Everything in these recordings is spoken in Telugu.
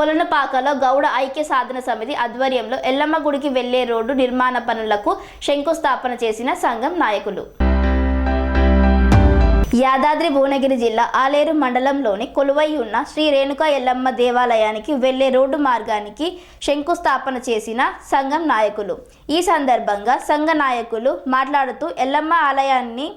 కొలనుపాకలో గౌడ ఐక్య సాధన సమితి ఆధ్వర్యంలో ఎల్లమ్మ గుడికి వెళ్ళే రోడ్డు నిర్మాణ పనులకు శంకుస్థాపన చేసిన సంఘం నాయకులు. యాదాద్రి భువనగిరి జిల్లా ఆలేరు మండలంలోని కొలువై ఉన్న శ్రీ రేణుకా ఎల్లమ్మ దేవాలయానికి వెళ్ళే రోడ్డు మార్గానికి శంకుస్థాపన చేసిన సంఘం నాయకులు. ఈ సందర్భంగా సంఘ నాయకులు మాట్లాడుతూ ఎల్లమ్మ ఆలయాన్ని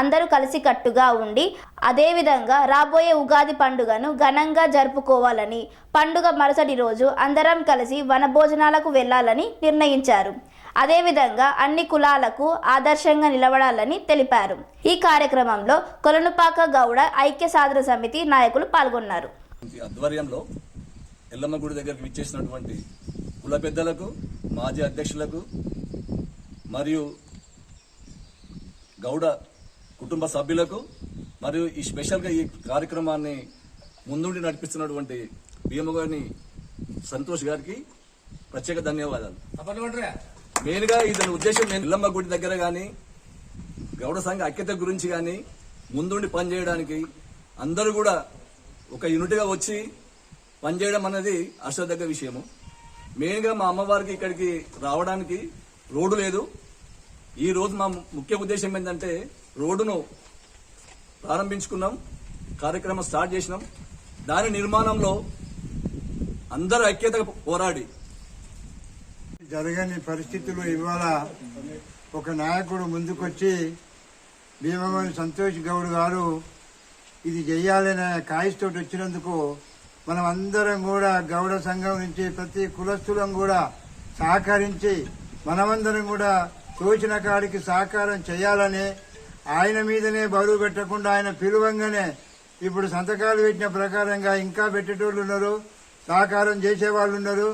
అందరూ కలిసికట్టుగా ఉండి అదేవిధంగా రాబోయే ఉగాది పండుగను ఘనంగా జరుపుకోవాలని పండుగ మరుసటి రోజు అందరం కలిసి వనభోజనాలకు వెళ్ళాలని నిర్ణయించారు. అదేవిధంగా అన్ని కులాలకు ఆదర్శంగా నిలబడాలని తెలిపారు. ఈ కార్యక్రమంలో కొలనుపాక గౌడ ఐక్య సాధన సమితి నాయకులు పాల్గొన్నారు. ఆధ్వర్యంలో ఎల్లమ్మ గుడి దగ్గరికి విచ్చేసినటువంటి కుల పెద్దలకు మాజీ అధ్యక్షులకు మరియు గౌడ కుటుంబ సభ్యులకు మరియు ఈ స్పెషల్గా ఈ కార్యక్రమాన్ని ముందుండి నడిపిస్తున్నటువంటి భీమగారిని సంతోష్ గారికి ప్రత్యేక ధన్యవాదాలు. మెయిన్గా ఇది ఉద్దేశం నేను ఎల్లమ్మ గుడి దగ్గర కానీ గౌడ సంఘ ఐక్యత గురించి కానీ ముందుండి పనిచేయడానికి అందరూ కూడా ఒక యూనిట్గా వచ్చి పనిచేయడం అనేది హర్షదగ్గ విషయము. మెయిన్గా మా అమ్మవారికి ఇక్కడికి రావడానికి రోడ్డు లేదు. ఈ రోజు మా ముఖ్య ఉద్దేశం ఏంటంటే రోడ్డును ప్రారంభించుకున్నాం కార్యక్రమం స్టార్ట్ చేసినాం. దాని నిర్మాణంలో అందరూ ఐక్యత పోరాడి. జరగని పరిస్థితులు ఇవాళ ఒక నాయకుడు ముందుకొచ్చి భీమమని సంతోష్ గౌడ్ గారు ఇది చెయ్యాలనే కాయిస్తోటి వచ్చినందుకు మనం అందరం కూడా గౌడ సంఘం నుంచి ప్రతి కులస్తులం కూడా సహకరించి మనమందరం కూడా తోచిన కాడికి సహకారం చేయాలని ఆయన మీదనే బరువు పెట్టకుండా ఆయన పిలువంగానే ఇప్పుడు సంతకాలు పెట్టిన ప్రకారంగా ఇంకా పెట్టేటోళ్ళు ఉన్నారు సహకారం చేసేవాళ్ళు ఉన్నారు.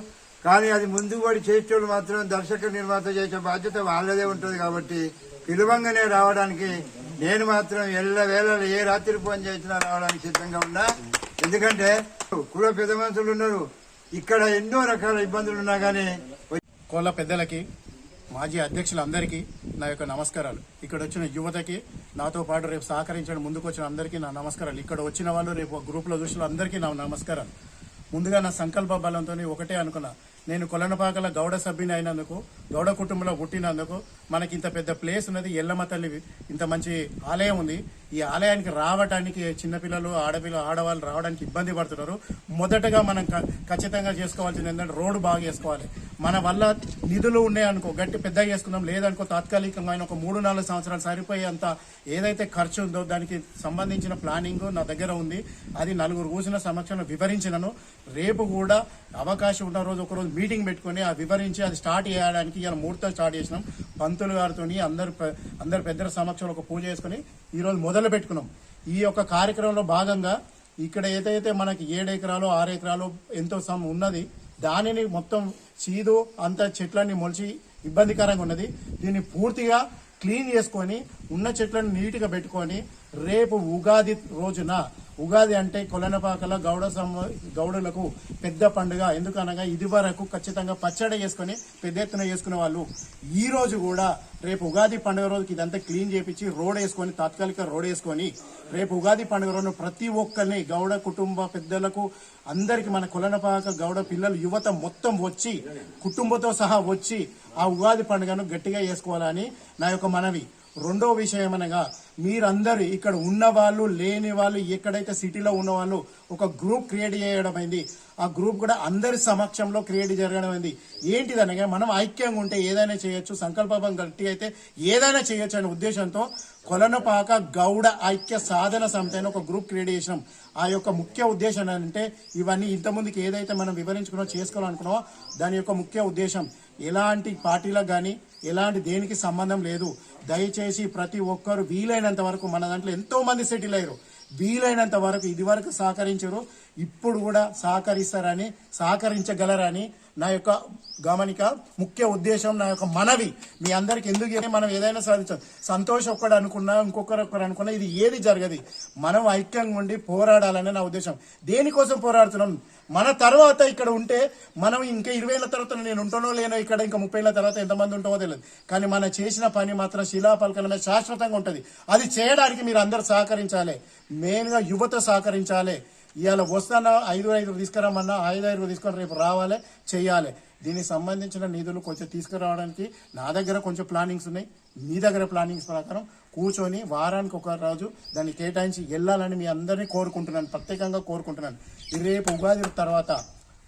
కానీ అది ముందు పడి చేసేటోళ్ళు మాత్రం దర్శక నిర్మాత చేసే బాధ్యత వాళ్ళదే ఉంటుంది కాబట్టి పిలువంగానే రావడానికి నేను మాత్రం ఎల్ల వేళ ఏ రాత్రి ఫోన్ చేసినా రావడానికి సిద్ధంగా ఉన్నా. ఎందుకంటే కుల పెద్ద మనుషులు ఉన్నారు. ఇక్కడ ఎన్నో రకాల ఇబ్బందులు ఉన్నా కానీ కోళ్ళ పెద్దలకి మాజీ అధ్యక్షులందరికీ నా యొక్క నమస్కారాలు. ఇక్కడ వచ్చిన యువతకి నాతో పాటు రేపు సహకరించడం ముందుకు వచ్చిన అందరికీ నా నమస్కారాలు. ఇక్కడ వచ్చిన వాళ్ళు రేపు గ్రూప్లో చూసిన అందరికీ నా నమస్కారాలు. ముందుగా నా సంకల్ప బలంతో ఒకటే అనుకున్నా. నేను కొలనపాకల గౌడ సభ్యుని అయినందుకు గౌడ కుటుంబంలో పుట్టినందుకు మనకి ఇంత పెద్ద ప్లేస్ ఉన్నది ఎల్లమ్మ తల్లి ఇంత మంచి ఆలయం ఉంది. ఈ ఆలయానికి రావడానికి చిన్నపిల్లలు ఆడపిల్లలు ఆడవాళ్ళు రావడానికి ఇబ్బంది పడుతున్నారు. మొదటగా మనం ఖచ్చితంగా చేసుకోవాల్సింది ఏంటంటే రోడ్డు బాగా చేసుకోవాలి. మన వల్ల నిధులు ఉన్నాయనుకో గట్టి పెద్ద చేసుకున్నాం లేదనుకో తాత్కాలికంగా ఒక మూడు నాలుగు సంవత్సరాలు సరిపోయేంత ఏదైతే ఖర్చు ఉందో దానికి సంబంధించిన ప్లానింగ్ నా దగ్గర ఉంది. అది నలుగురు కూర్చున్న సమక్షంలో వివరించినను. రేపు కూడా అవకాశం ఉన్న రోజు ఒక రోజు మీటింగ్ పెట్టుకుని ఆ వివరించి అది స్టార్ట్ చేయడానికి ఇలా ముహూర్తం స్టార్ట్ చేసినాం. పంతులు గారితో అందరు అందరు పెద్దల సమక్షంలో ఒక పూజ చేసుకుని ఈ రోజు మొదలు పెట్టుకున్నాం. ఈ యొక్క కార్యక్రమంలో భాగంగా ఇక్కడ ఏదైతే మనకి ఏడు ఎకరాలు ఆరు ఎకరాలు ఎంతో సమ్ ఉన్నది దానిని మొత్తం చీదు అంత చెట్లన్నీ మొలిచి ఇబ్బందికరంగా ఉన్నది. దీన్ని పూర్తిగా క్లీన్ చేసుకొని ఉన్న చెట్లను నీట్గా పెట్టుకొని రేపు ఉగాది రోజున ఉగాది అంటే కొలనపాకల గౌడ సమ గౌడులకు పెద్ద పండుగ. ఎందుకనగా ఇది వరకు ఖచ్చితంగా పచ్చడి చేసుకొని పెద్ద ఎత్తున చేసుకునే వాళ్ళు. ఈ రోజు కూడా రేపు ఉగాది పండుగ రోజుకి ఇదంతా క్లీన్ చేపించి రోడ్ వేసుకొని తాత్కాలిక రోడ్ వేసుకొని రేపు ఉగాది పండుగ రోజు ప్రతి ఒక్కరిని గౌడ కుటుంబ పెద్దలకు అందరికి మన కొలనపాక గౌడ పిల్లలు యువత మొత్తం వచ్చి కుటుంబంతో సహా వచ్చి ఆ ఉగాది పండుగను గట్టిగా చేసుకోవాలని నా యొక్క మనవి. రెండో విషయం ఏమనగా మీరందరూ ఇక్కడ ఉన్న వాళ్ళు లేని వాళ్ళు ఎక్కడైతే సిటీలో ఉన్న వాళ్ళు ఒక గ్రూప్ క్రియేట్ చేయడం అయింది ఆ గ్రూప్ కూడా అందరి సమక్షంలో క్రియేట్ జరగడం అయింది ఏంటిదనగా మనం ఐక్యంగా ఉంటే ఏదైనా చేయొచ్చు సంకల్పం గట్టి అయితే ఏదైనా చేయొచ్చు అనే ఉద్దేశంతో కొలనపాక గౌడ ఐక్య సాధన సమితి అని ఒక గ్రూప్ క్రియేట్ చేసినాం. ఆ యొక్క ముఖ్య ఉద్దేశం అంటే ఇవన్నీ ఇంతకుముందుకు ఏదైతే మనం వివరించుకున్నా చేసుకోవాలనుకున్నామో దాని యొక్క ముఖ్య ఉద్దేశం ఎలాంటి పార్టీలకు కానీ ఎలాంటి దేనికి సంబంధం లేదు. దయచేసి ప్రతి ఒక్కరు వీలైనంత వరకు మన దాంట్లో ఎంతో మంది సెటిల్ అయ్యారు. వీలైనంత వరకు ఇది వరకు సహకరించరు. ఇప్పుడు కూడా సహకరిస్తారని సహకరించగలరని నా యొక్క గమనిక ముఖ్య ఉద్దేశం నా యొక్క మనవి. మీ అందరికి ఎందుకు మనం ఏదైనా సాధించాం సంతోషం ఒక్కడు అనుకున్నా ఇంకొకరు ఒక్కరు అనుకున్నా ఇది ఏది జరగదు. మనం ఐక్యంగా ఉండి పోరాడాలని నా ఉద్దేశం. దేనికోసం పోరాడుతున్నాం? మన తర్వాత ఇక్కడ ఉంటే మనం ఇంకా ఇరవై ఏళ్ళ తర్వాత నేను ఉంటానో లేనో ఇక్కడ ఇంకా ముప్పై ఏళ్ళ తర్వాత ఎంతమంది ఉంటామో తెలియదు. కానీ మనం చేసిన పని మాత్రం శిలాపలకల శాశ్వతంగా ఉంటుంది. అది చేయడానికి మీరు అందరు సహకరించాలి. మెయిన్గా యువత సహకరించాలి. ఇవాళ వస్తాన? ఐదు ఐదు తీసుకురామన్నా ఐదు ఐదు తీసుకొని రేపు రావాలి చేయాలి దీనికి సంబంధించిన నిధులు కొంచెం తీసుకురావడానికి నా దగ్గర కొంచెం ప్లానింగ్స్ ఉన్నాయి. మీ దగ్గర ప్లానింగ్స్ ప్రకారం కూర్చొని వారానికి ఒక రోజు దాన్ని కేటాయించి వెళ్ళాలని మీ అందరినీ కోరుకుంటున్నాను. ప్రత్యేకంగా కోరుకుంటున్నాను. ఈ రేపు ఉగాది తర్వాత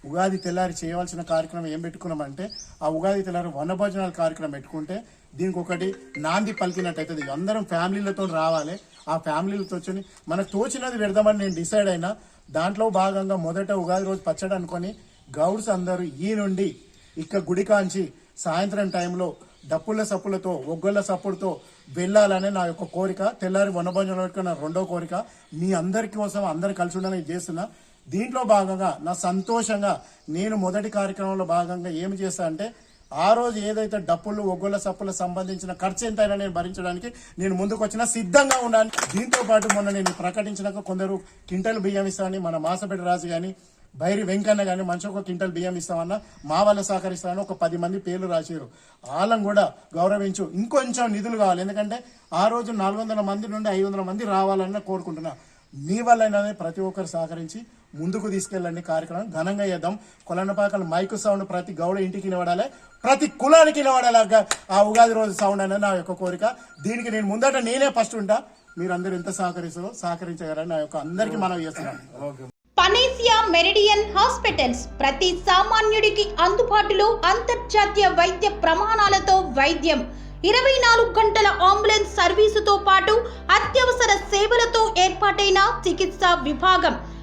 ఉగాది తెల్లారి చేయవలసిన కార్యక్రమం ఏం పెట్టుకున్నామంటే ఆ ఉగాది తెల్లారి వనభోజనాల కార్యక్రమం పెట్టుకుంటే దీనికి ఒకటి నాంది పలికినట్టయితే అందరం ఫ్యామిలీలతో రావాలి. ఆ ఫ్యామిలీలతో వచ్చి మనకు తోచినది పెడదామని నేను డిసైడ్ అయినా దాంట్లో భాగంగా మొదట ఉగాది రోజు పచ్చడి అనుకొని గౌడ్స్ అందరూ ఈ నుండి ఇక్క గుడి కాంచి సాయంత్రం టైంలో డప్పుల సప్పులతో ఒగ్గొల్ల సప్పుడుతో వెళ్ళాలనే నా యొక్క కోరిక. తెల్లారి వనభోజనం నా రెండో కోరిక. మీ అందరి కోసం అందరు కలిసి ఉండాలని చేస్తున్నా. దీంట్లో భాగంగా నా సంతోషంగా నేను మొదటి కార్యక్రమంలో భాగంగా ఏమి చేస్తా అంటే ఆ రోజు ఏదైతే డప్పులు ఒగ్గుల సప్పుల సంబంధించిన ఖర్చు ఎంతైనా నేను భరించడానికి నేను ముందుకు వచ్చినా సిద్ధంగా ఉన్నాను దీంతో పాటు మొన్న నేను ప్రకటించినాక కొందరు క్వింటల్ బియ్యం ఇస్తామని మన మాసపేట రాజు గాని బైరి వెంకన్న గాని మంచి ఒక క్వింటల్ బియ్యం ఇస్తామన్నా మా వాళ్ళ సహకరిస్తామని ఒక పది మంది పేర్లు రాశారు వాళ్ళని కూడా గౌరవించు. ఇంకొంచెం నిధులు కావాలి. ఎందుకంటే ఆ రోజు నాలుగు వందల మంది నుండి ఐదు వందల మంది రావాలని కోరుకుంటున్నా. మీ వల్లైనా ప్రతి ఒక్కరు సహకరించి ముందుకు తీసుకెళ్ళండి కార్యక్రమం. ఘనంగా చేద్దాం. కొలనపాకల మైకు సౌండ్ ప్రతి గౌడ ఇంటికి నిలబడాలి. ప్రతి కులానికి నిలబడాలి ఆ ఉగాది రోజు సౌండ్ అనేది నా యొక్క కోరిక. దీనికి నేను ముందట నేనే ఫస్ట్ ఉంటా. మీరందరూ ఎంత సహకరిస్తారో సహకరించగలని నా యొక్క అందరికీ మనం చేస్తున్నాను పనేసియా మెరిడియన్ హాస్పిటల్స్ ప్రతి సామాన్యుడికి అందుబాటులో అంతర్జాతీయ వైద్య ప్రమాణాలతో వైద్యం. ఇరవై నాలుగు గంటల అంబులెన్స్ సర్వీసుతో పాటు అత్యవసర సేవలతో ఏర్పాటైన చికిత్సా విభాగం.